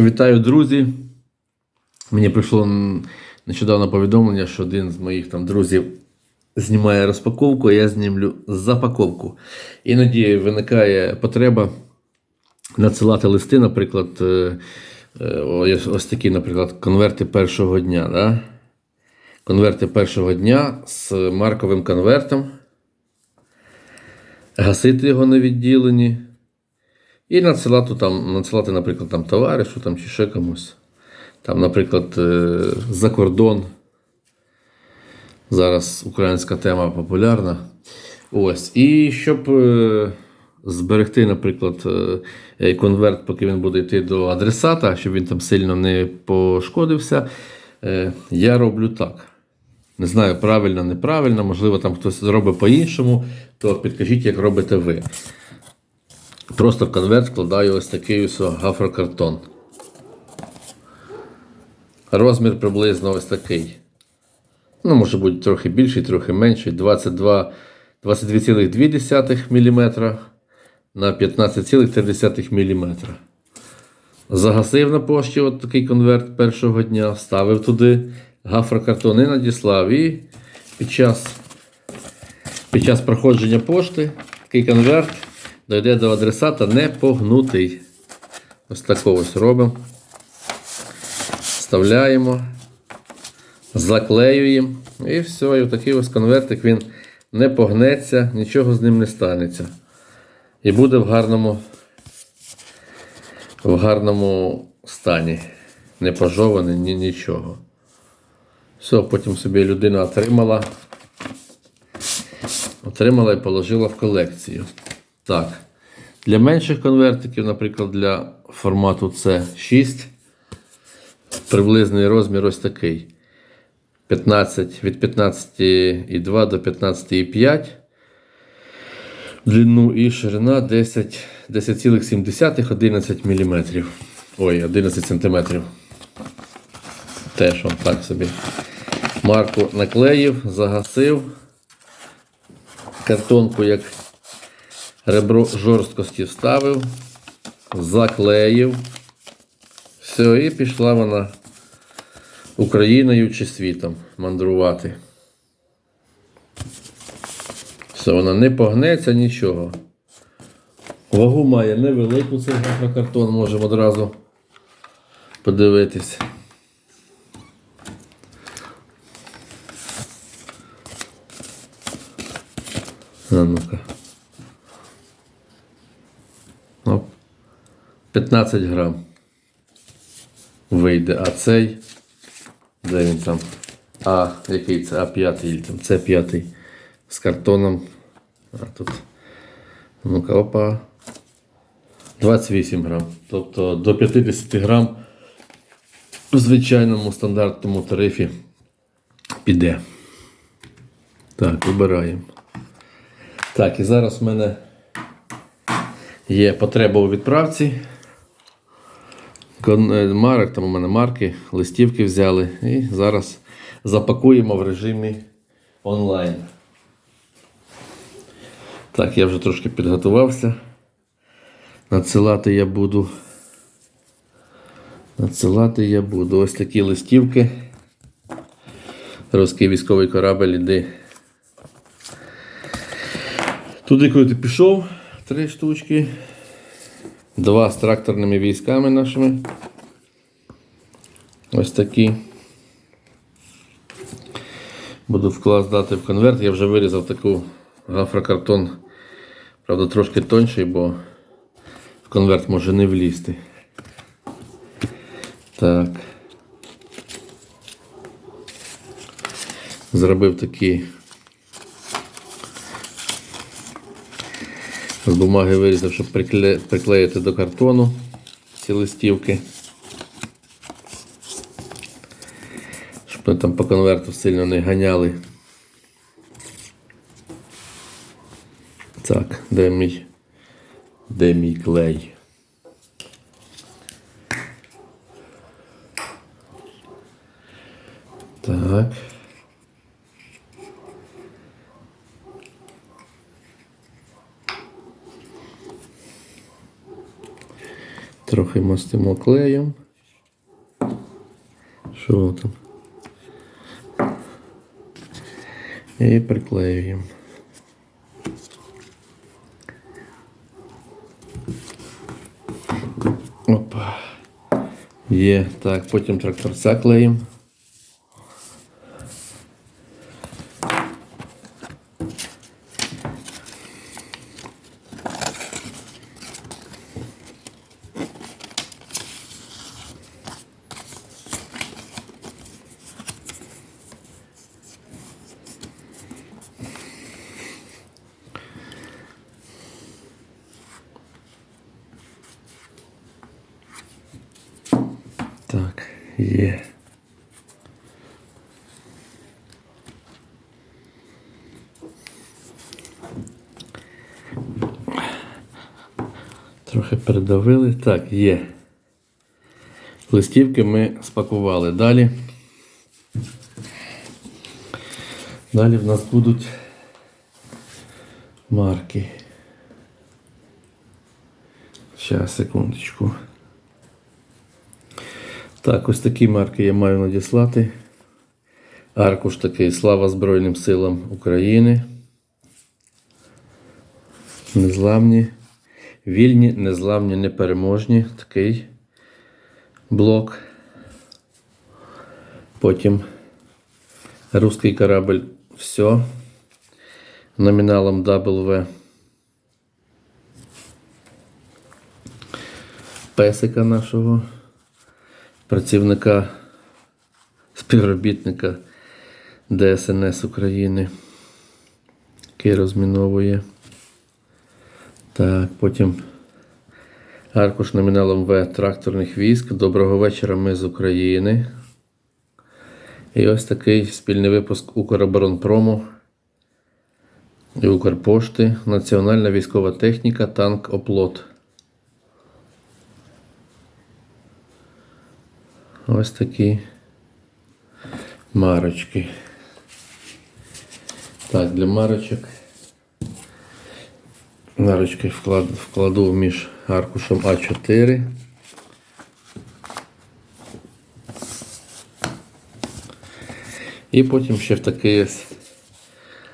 Вітаю, друзі. Мені прийшло нещодавно повідомлення, що один з моїх там друзів знімає розпаковку, а я знімлю запаковку. Іноді виникає потреба надсилати листи, наприклад, е, е, ось такі, наприклад, конверти першого дня. Да? Конверти першого дня з марковим конвертом. Гасити його на відділенні. І надсилати, там, надсилати, наприклад, там, товаришу там, чи ще комусь. Там, наприклад, е, за кордон. Зараз українська тема популярна. Ось. І щоб е, зберегти, наприклад, е, конверт, поки він буде йти до адресата, щоб він там сильно не пошкодився, я роблю так. Не знаю, правильно, неправильно, можливо, там хтось зробить по-іншому, то підкажіть, як робите ви. Просто в конверт вкладаю ось такий ось гафрокартон. Розмір приблизно ось такий. Ну, може бути трохи більший, трохи менший. 22, 22,2 мм на 15,3 мм. Загасив на пошті от такий конверт першого дня, вставив туди гафрокартон і надіслав. І під час, під час проходження пошти такий конверт дойде до адресата не погнутий. Ось такого ось робимо. Вставляємо, заклеюємо. І все, і такий ось конвертик він не погнеться, нічого з ним не станеться. І буде в гарному, в гарному стані. Не пожований, ні нічого. Все, потім собі людина отримала. Отримала і положила в колекцію. Так. Для менших конвертиків, наприклад, для формату C6, приблизний розмір ось такий. 15, від 15,2 до 15,5. Длину і ширина 10 10,7 11 мм. Ой, 11 см. Теж он так собі. Марку наклеїв, загасив. Картонку як ребро жорсткості вставив, заклеїв. Все, і пішла вона Україною чи світом мандрувати. Все, вона не погнеться нічого. Вагу має невелику цей графокартон, можемо одразу подивитись. А ну-ка. 15 грам вийде, а цей. Де він там? А, який це? А5 там. Це п'ятий. З картоном. А тут. Ну-ка, опа. 28 грам. Тобто до 50 грам в звичайному стандартному тарифі піде. Так, вибираємо. Так, і зараз в мене є потреба у відправці. Е, Марок, там у мене марки, листівки взяли. І зараз запакуємо в режимі онлайн. Так, я вже трошки підготувався. Надсилати я буду. Надсилати я буду ось такі листівки. Руський військовий корабель іди. Туди, коли ти пішов, три штучки. Два з тракторними військами нашими. Ось такі. Буду вкладати в конверт. Я вже вирізав таку гафрокартон. Правда, трошки тонший, бо в конверт може не влізти. Так. Зробив такі З бумаги вирізав, щоб прикле... приклеїти до картону ці листівки. Щоб вони там по конверту сильно не ганяли. Так, де мій, де мій клей? Так. трохи мастимо клеєм. Що там? І приклеюємо. Опа. Є, так, потім тракторця клеїмо. Є. Трохи передавили. Так, є. Листівки ми спакували. Далі. Далі в нас будуть марки. Щас, секундочку. Так, ось такі марки я маю надіслати. Аркуш такий Слава Збройним силам України. Незламні. Вільні, незламні, непереможні. Такий блок. Потім Руський корабль все. Номіналом W. Песика нашого працівника, співробітника ДСНС України, який розміновує. Так, потім аркуш номіналом В тракторних військ. Доброго вечора, ми з України. І ось такий спільний випуск Укроборонпрому і Укрпошти. Національна військова техніка, танк Оплот. Ось такі марочки. Так, для марочок. Марочки вкладу, вкладу між аркушем А4. І потім ще в такий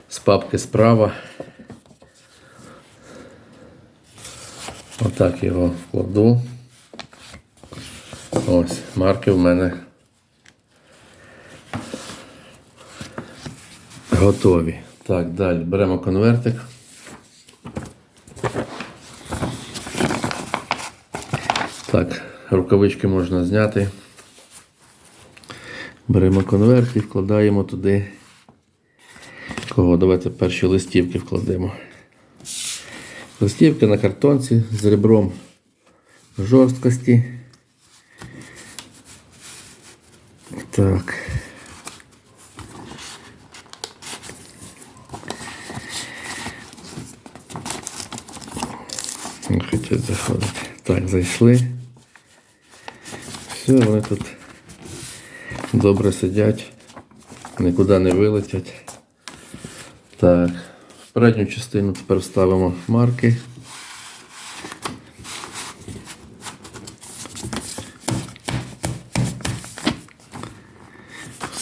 з папки справа. Отак його вкладу. Ось, марки в мене готові. Так, далі беремо конвертик. Так, рукавички можна зняти. Беремо конверт і вкладаємо туди. Кого? Давайте перші листівки вкладемо. Листівки на картонці з ребром жорсткості. Так. Не хотять заходити. Так, зайшли. Все, вони тут добре сидять, нікуди не вилетять. Так, в передню частину тепер вставимо марки.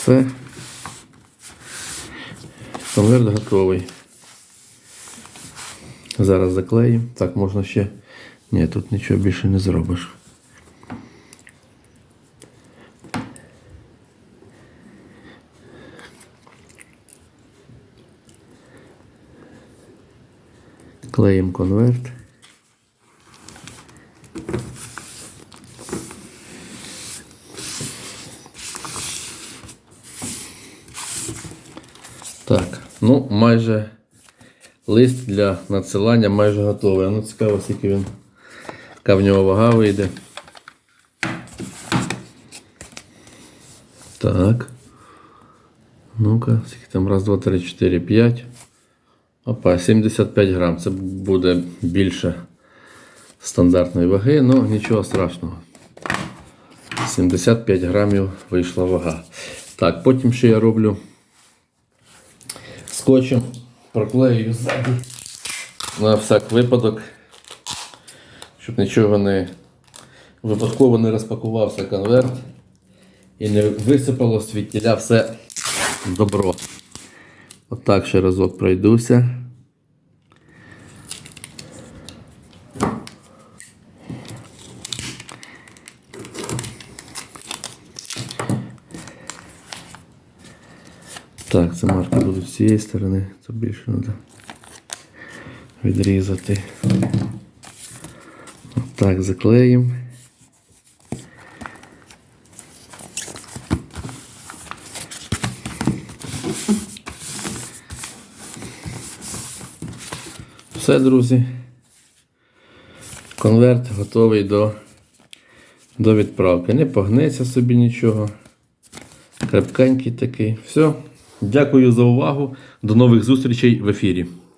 Все. Конверт готовий. Зараз заклеїмо. Так, можна ще. Ні, тут нічого більше не зробиш. Клеїмо конверт. Так, ну майже лист для надсилання майже готовий. Ну цікаво, скільки він, яка в нього вага вийде. Так. Ну-ка, скільки там раз, два, три, чотири, п'ять. Опа, 75 грам. Це буде більше стандартної ваги, ну нічого страшного. 75 грамів вийшла вага. Так, потім ще я роблю скотчем, проклею ззаді на всяк випадок, щоб нічого не випадково не розпакувався конверт і не висипало світіля все добро. Отак ще разок пройдуся. Так, це марки будуть з цієї сторони, це більше треба відрізати. Отак заклеїмо. Все, друзі. Конверт готовий до, до відправки. Не погнеться собі нічого. Крепкенький такий. Все. Дякую за увагу. До нових зустрічей в ефірі.